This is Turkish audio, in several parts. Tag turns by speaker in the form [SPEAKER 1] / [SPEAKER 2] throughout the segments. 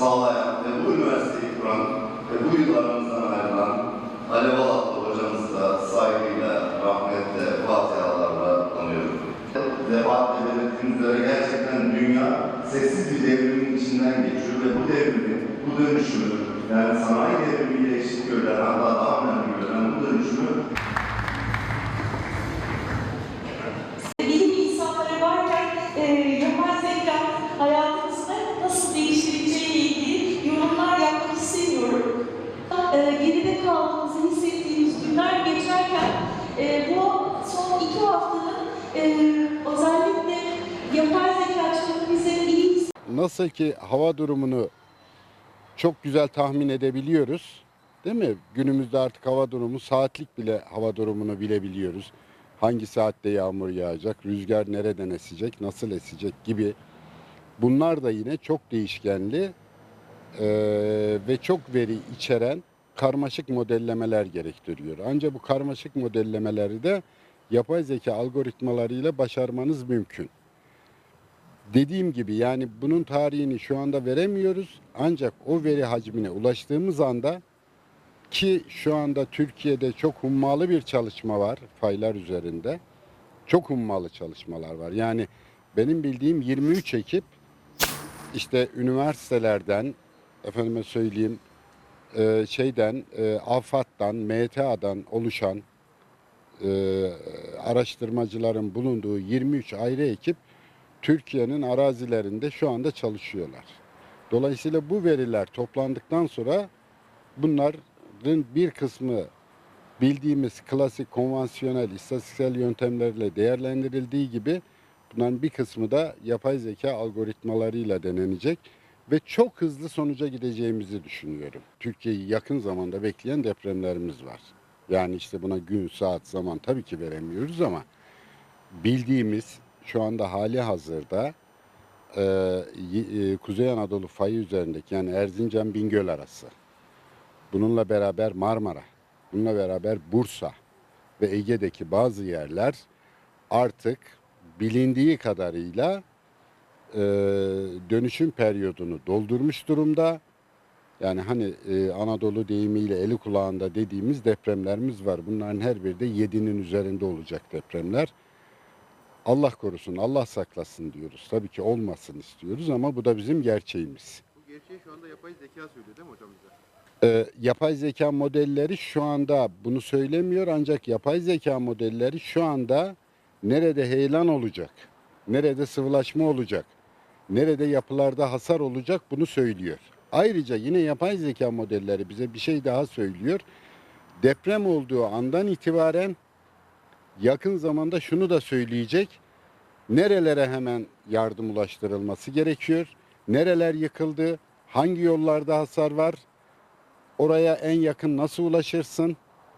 [SPEAKER 1] sağlayan ve bu üniversiteyi kuran ve bu yıllarımızdan ayrılan Alev Alatlı hocamızı da saygıyla, rahmetle, fatihalarla anıyorum. Defaatle belirttiğimiz üzere gerçekten dünya sessiz bir devrimin içinden geçiyor ve bu devrimi, bu dönüşümü, yani sanayi devrimiyle eşit görülen, hatta
[SPEAKER 2] Nasıl
[SPEAKER 3] ki hava durumunu çok güzel tahmin edebiliyoruz. Değil mi? Günümüzde artık hava durumu saatlik bile hava durumunu bilebiliyoruz. Hangi saatte yağmur yağacak, rüzgar nereden esecek, nasıl esecek gibi. Bunlar da yine çok değişkenli eee, ve çok veri içeren karmaşık modellemeler gerektiriyor. Ancak bu karmaşık modellemeleri de yapay zeka algoritmalarıyla başarmanız mümkün. Dediğim gibi yani bunun tarihini şu anda veremiyoruz. Ancak o veri hacmine ulaştığımız anda ki şu anda Türkiye'de çok hummalı bir çalışma var faylar üzerinde. Çok hummalı çalışmalar var. Yani benim bildiğim 23 ekip işte üniversitelerden efendime söyleyeyim e, şeyden e, AFAD'dan, MTA'dan oluşan e, araştırmacıların bulunduğu 23 ayrı ekip Türkiye'nin arazilerinde şu anda çalışıyorlar. Dolayısıyla bu veriler toplandıktan sonra bunların bir kısmı bildiğimiz klasik konvansiyonel istatistiksel yöntemlerle değerlendirildiği gibi bunların bir kısmı da yapay zeka algoritmalarıyla denenecek ve çok hızlı sonuca gideceğimizi düşünüyorum. Türkiye'yi yakın zamanda bekleyen depremlerimiz var. Yani işte buna gün, saat, zaman tabii ki veremiyoruz ama bildiğimiz şu anda hali hazırda e, e, Kuzey Anadolu fayı üzerindeki yani Erzincan Bingöl arası. Bununla beraber Marmara, bununla beraber Bursa ve Ege'deki bazı yerler artık bilindiği kadarıyla e, dönüşüm periyodunu doldurmuş durumda. Yani hani e, Anadolu deyimiyle eli kulağında dediğimiz depremlerimiz var. Bunların her biri de 7'nin üzerinde olacak depremler. Allah korusun, Allah saklasın diyoruz. Tabii ki olmasın istiyoruz ama bu da bizim gerçeğimiz.
[SPEAKER 4] Bu gerçeği şu anda yapay zeka söylüyor değil mi hocam bize?
[SPEAKER 3] Ee, yapay zeka modelleri şu anda bunu söylemiyor ancak yapay zeka modelleri şu anda nerede heyelan olacak, nerede sıvılaşma olacak, nerede yapılarda hasar olacak bunu söylüyor. Ayrıca yine yapay zeka modelleri bize bir şey daha söylüyor. Deprem olduğu andan itibaren yakın zamanda şunu da söyleyecek. Nerelere hemen yardım ulaştırılması gerekiyor? Nereler yıkıldı? Hangi yollarda hasar var? Oraya en yakın nasıl ulaşırsın?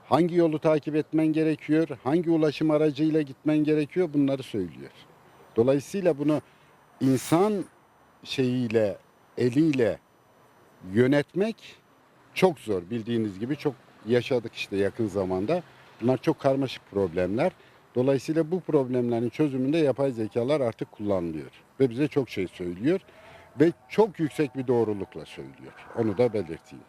[SPEAKER 3] Hangi yolu takip etmen gerekiyor? Hangi ulaşım aracıyla gitmen gerekiyor? Bunları söylüyor. Dolayısıyla bunu insan şeyiyle, eliyle yönetmek çok zor. Bildiğiniz gibi çok yaşadık işte yakın zamanda. Bunlar çok karmaşık problemler. Dolayısıyla bu problemlerin çözümünde yapay zekalar artık kullanılıyor. Ve bize çok şey söylüyor. Ve çok yüksek bir doğrulukla söylüyor. Onu da belirteyim.